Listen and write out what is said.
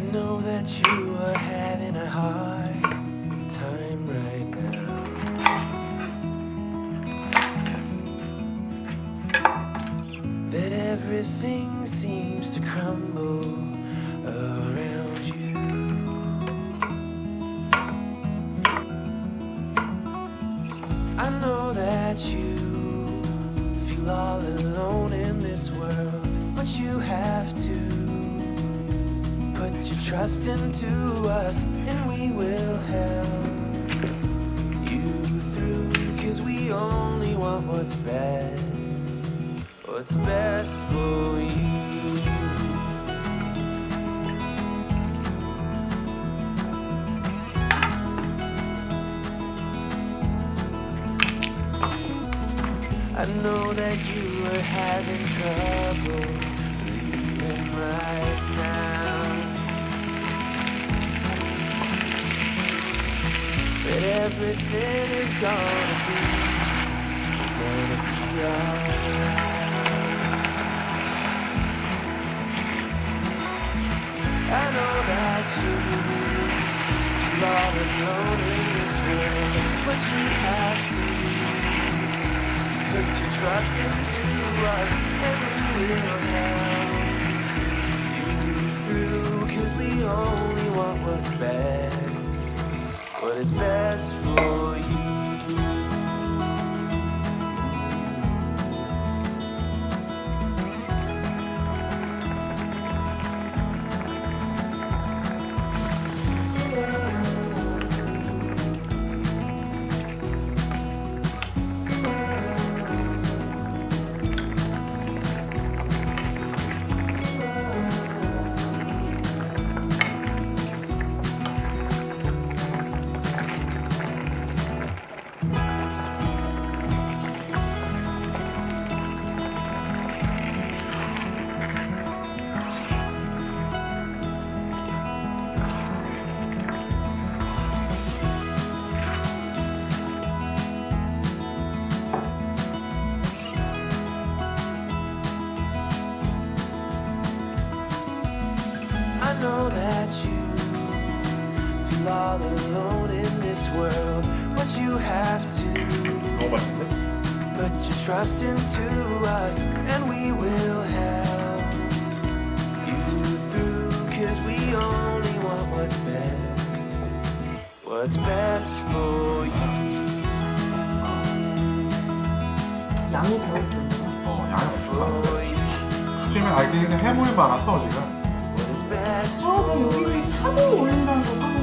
I know that you are having a hard time right now. That everything seems to crumble around you. I know that you feel all alone in this world, but you have to put your trust into us, and we will help you through. Cause we only want what's best, what's best for you. I know that you are having trouble But everything is gonna be, gonna be alright. I know that you all alone in this world, but you have to. Put your trust into us and we will help you through Cause we only want what's best What is best know that you feel all alone in this world But you have to 너무 맛있는데? Put your trust into us and we will help you through Cause we only want what's best What's best for you 양이 적었군요. 어, 양이 없어. For you 요즘에 알게 그냥 해물 많아서 지금. 아, 그럼 여기를 차고 올린다는 거 건가?